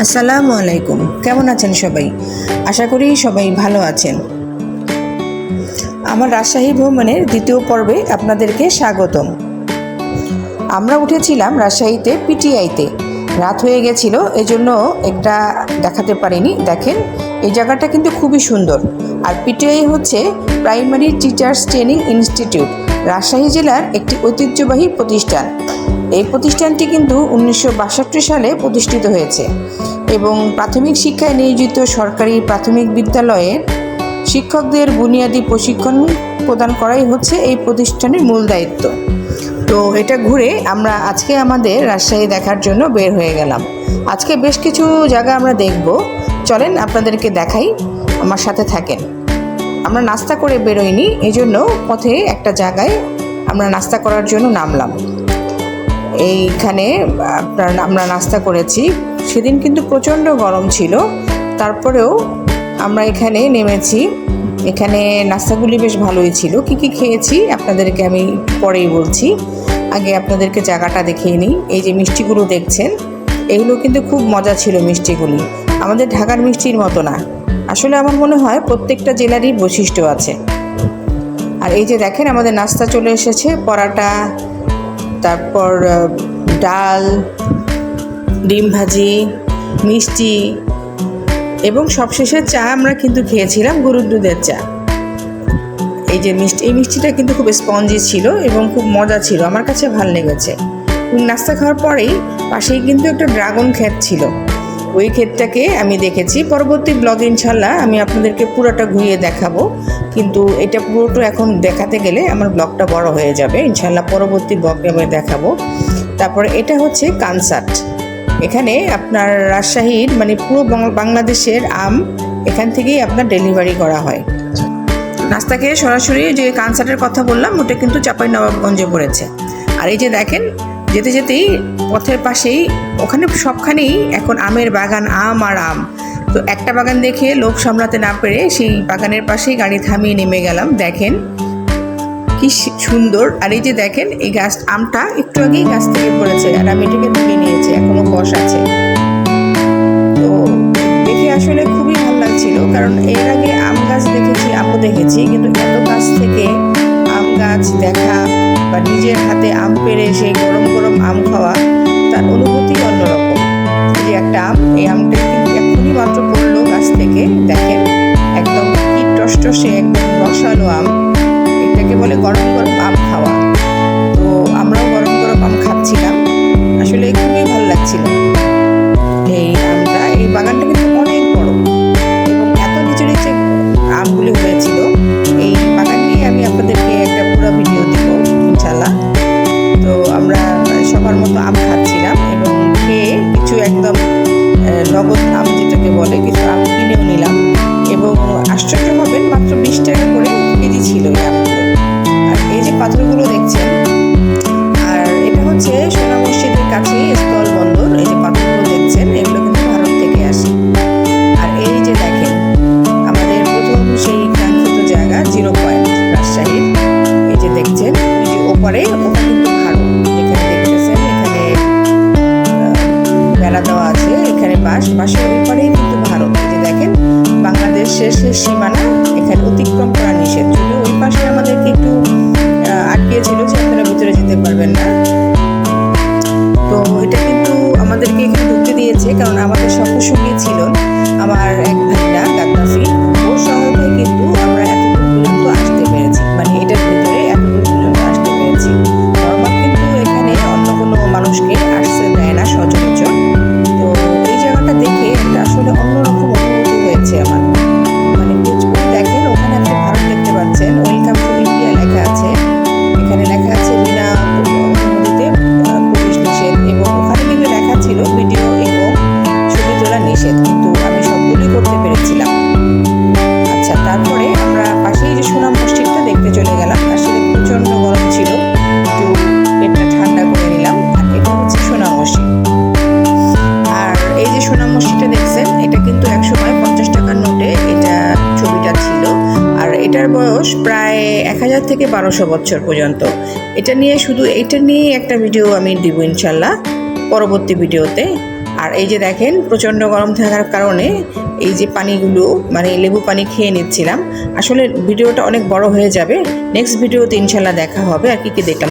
আসসালামু আলাইকুম কেমন আছেন সবাই? আশা করি সবাই ভালো আছেন। আমার রাজশাহী ভ্রমণের দ্বিতীয় পর্বে আপনাদেরকে স্বাগতম। আমরা উঠেছিলাম রাজশাহীতে পিটিআইতে। রাত হয়ে গেছিল, এজন্য একটা দেখাতে পারিনি। দেখেন, এই জায়গাটা কিন্তু খুবই সুন্দর। আর পিটিআই হচ্ছে primary teachers training institute, Rajshahi জেলার একটি ঐতিহ্যবাহী প্রতিষ্ঠান। এই প্রতিষ্ঠানটি কিন্তু উনিশশো বাষট্টি সালে প্রতিষ্ঠিত হয়েছে এবং প্রাথমিক শিক্ষায় নিয়োজিত সরকারি প্রাথমিক বিদ্যালয়ের শিক্ষকদের বুনিয়াদি প্রশিক্ষণ প্রদান করাই হচ্ছে এই প্রতিষ্ঠানের মূল দায়িত্ব। তো এটা ঘুরে আমরা আজকে আমাদের রাজশাহী দেখার জন্য বের হয়ে গেলাম। আজকে বেশ কিছু জায়গা আমরা দেখব। চলেন আপনাদেরকে দেখাই। আমার সাথে থাকেন। আমরা নাস্তা করে বেরোইনি এই জন্য পথে একটা জায়গায় আমরা নাস্তা করার জন্য নামলাম। এইখানে, আপনার, আমরা নাস্তা করেছি। সেদিন কিন্তু প্রচণ্ড গরম ছিল। তারপরেও আমরা এখানে নেমেছি। এখানে নাস্তাগুলি বেশ ভালোই ছিল। কি কি খেয়েছি আপনাদেরকে আমি পরেই বলছি। আগে আপনাদেরকে জায়গাটা দেখিয়ে নিই। এই যে মিষ্টিগুলো দেখছেন, এগুলো কিন্তু খুব মজা ছিল মিষ্টিগুলি। আমাদের ঢাকার মিষ্টির মতো না। আসলে আমার মনে হয় প্রত্যেকটা জেলারই বৈশিষ্ট্য আছে। আর এই যে দেখেন, আমাদের নাস্তা চলে এসেছে। পরাটা তারপর ডাল, ডিম ভাজি, মিষ্টি এবং সবশেষে চা আমরা কিন্তু খেয়েছিলাম গরুর দুধের চা। এই যে মিষ্টি, এই মিষ্টিটা কিন্তু খুব স্পঞ্জি ছিল এবং খুব মজা ছিল, আমার কাছে ভালো লেগেছে। নাস্তা খাওয়ার পরেই পাশেই কিন্তু একটা ড্রাগন ক্ষেত ছিল। ওই ক্ষেতটাকে আমি দেখেছি। পরবর্তী ব্লগে ইনশাল্লাহ আমি আপনাদেরকে পুরোটা ঘুরিয়ে দেখাবো। কিন্তু এটা পুরোটা এখন দেখাতে গেলে আমার ব্লগটা বড় হয়ে যাবে। ইনশাল্লাহ পরবর্তী ব্লগে আমি দেখাবো। তারপরে এটা হচ্ছে কানসার্ট এখানে আপনার রাজশাহীর মানে পুরো বাংলাদেশের আম এখান থেকেই আপনার ডেলিভারি করা হয়। নাস্তা খেয়ে সরাসরি যে কানসার্টের কথা বললাম, ওটা কিন্তু চাপাই নবাবগঞ্জে পড়েছে। আর এই যে দেখেন যেতে যেতেই পথের পাশেই ওখানে সবখানেই এখন আমের বাগান, আম আর আম। তো একটা বাগান দেখে লোভ সামলাতে না পেরে সেই বাগানের পাশেই গাড়ি থামিয়ে নেমে গেলাম। দেখেন, কি সুন্দর। আর এই যে দেখেন, এই গাছ আমটা একটু আগেই গাছ থেকে পড়েছে আর আমি এটাকে তুলে নিয়েছি, এখনও কষ আছে। তো দেখে আসলে খুবই ভালো লাগছিল, কারণ এর আগে আম গাছ দেখেছি, আমও দেখেছি, কিন্তু এত গাছ থেকে গাছ দেখা বা নিজের হাতে আম পেড়ে সেই গরম গরম আম খাওয়া তার অনুভূতি অন্যরকম। যে একটা আম, এই আমটা কিন্তু এখনই মাত্র পড়ল গাছ থেকে দেখেন, একদম কি টসটসে একদম রসালো আম। এখানে বাস কিন্তু ভারত। যদি দেখেন বাংলাদেশের সীমানা সবগুলোই করতে পেরেছিলাম। আচ্ছা তারপরে আমরা পাশেই যে সুনাম মসজিদটা দেখতে চলে গেলাম আসলে প্রচণ্ড গরম ছিল। একটু পেটটা ঠান্ডা করে নিলাম, আর এটা হচ্ছে সোনাম মসজিদ। আর এই যে সোনাম মসজিদটা দেখছেন, এটা কিন্তু এক সময় পঞ্চাশ টাকার নোটে এটা ছবিটা ছিল। আর এটার বয়স প্রায় এক হাজার থেকে বারোশো বছর পর্যন্ত। এটা নিয়ে শুধু এটা নিয়েই একটা ভিডিও আমি দিব ইনশাল্লাহ। পরবর্তী ভিডিওতে আর এই যে দেখেন, প্রচণ্ড গরম থাকার কারণে এই যে পানিগুলো মানে লেবু পানি খেয়ে নিচ্ছিলাম। আসলে ভিডিওটা অনেক বড় হয়ে যাবে। নেক্সট ভিডিওতে ইনশাল্লাহ দেখা হবে। আর কি কি দেখলাম?